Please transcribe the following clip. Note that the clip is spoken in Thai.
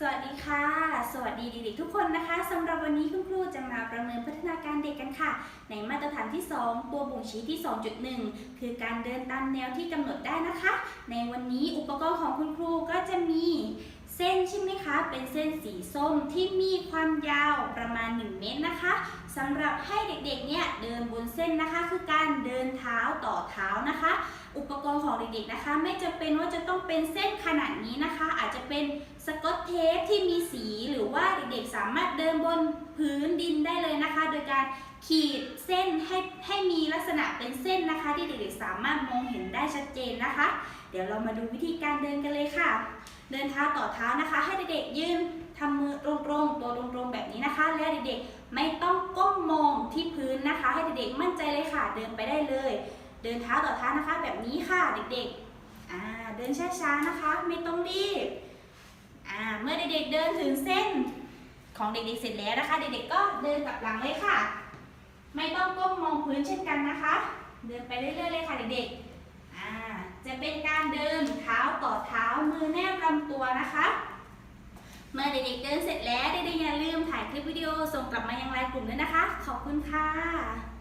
สวัสดีค่ะ สวัสดีเด็กๆทุกคนนะคะสำหรับวันนี้คุณครูจะมาประเมินพัฒนาการเด็กกันค่ะ ในมาตรฐานที่ 2 ตัวบ่งชี้ที่ 2.1 คือการเดินตามแนวที่กำหนดได้นะคะ ในวันนี้อุปกรณ์ของคุณครูก็จะมีเส้นใช่ไหมคะ เป็นเส้นสีส้มที่มีความยาวประมาณ 1 เมตรนะคะสำหรับให้เด็กๆเนี่ยเดินบนเส้นนะคะ คือการเดินเท้าต่อเท้านะคะ อุปกรณ์ของเด็กๆนะคะ ไม่จำเป็นว่าจะต้องเป็นเส้นขนาดนี้นะคะอาจจะ เป็นสกอตเทปที่มีสีหรือว่าเด็กๆสามารถเดินบนพื้นดินได้เลยนะคะ โดยการขีดเส้นให้ให้มีลักษณะเป็นเส้นนะคะ ที่เด็กๆสามารถมองเห็นได้ชัดเจนนะคะ เดี๋ยวเรามาดูวิธีการเดินกันเลยค่ะ เดินเท้าต่อเท้านะคะ ให้เด็กๆยืนทำมือตรงๆตัวตรงๆแบบนี้นะคะ และเด็กๆไม่ต้องก้มมองที่พื้นนะคะ ให้เด็กๆมั่นใจเลยค่ะ เดินไปได้เลย เดินเท้าต่อเท้านะคะ แบบนี้ค่ะเด็กๆเดินช้าๆนะคะ ไม่ต้องรีบ ๆเดินถึงเส้นของเด็กๆเสร็จแล้วนะคะ เด็กๆก็เดินกลับหลังเลยค่ะ ไม่ต้องก้มมองพื้นเช่นกันนะคะ เดินไปเรื่อยๆเลยค่ะเด็กๆจะเป็นการเดินเท้าต่อเท้ามือแนบลำตัวนะคะ เมื่อเด็กๆเดินเสร็จแล้วเด็กๆอย่าลืมถ่ายคลิปวิดีโอส่งกลับมายังไลน์กลุ่มด้วยนะคะ ขอบคุณค่ะ